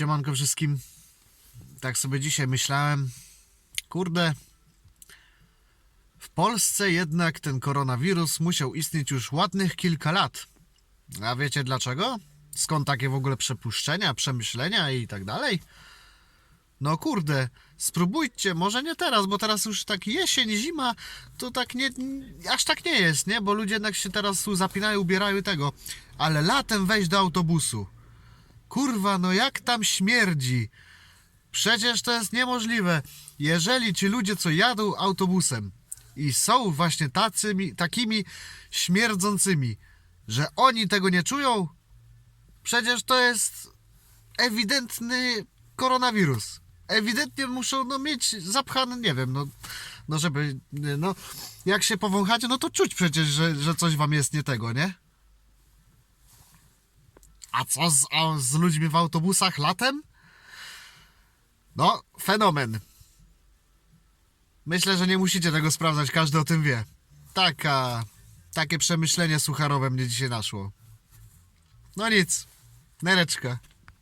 Siemanko wszystkim. Tak sobie dzisiaj myślałem. Kurde. W Polsce jednak ten koronawirus musiał istnieć już ładnych kilka lat. A wiecie dlaczego? Skąd takie w ogóle przepuszczenia, przemyślenia i tak dalej? No kurde, spróbujcie, może nie teraz, bo teraz już tak jesień, zima, to tak nie, aż tak nie jest, nie? Bo ludzie jednak się teraz zapinają, ubierają tego. Ale latem wejść do autobusu. Kurwa, no jak tam śmierdzi? Przecież to jest niemożliwe. Jeżeli ci ludzie, co jadą autobusem i są właśnie tacymi, takimi śmierdzącymi, że oni tego nie czują, przecież to jest ewidentny koronawirus. Ewidentnie muszą no, mieć zapchane, nie wiem, no, no żeby, no, jak się powąchacie, no to czuć przecież, że, że coś wam jest nie tego, nie? A co z, a z ludźmi w autobusach latem? No, fenomen. Myślę, że nie musicie tego sprawdzać, każdy o tym wie. Taka, takie przemyślenie sucharowe mnie dzisiaj naszło. No nic, nereczka.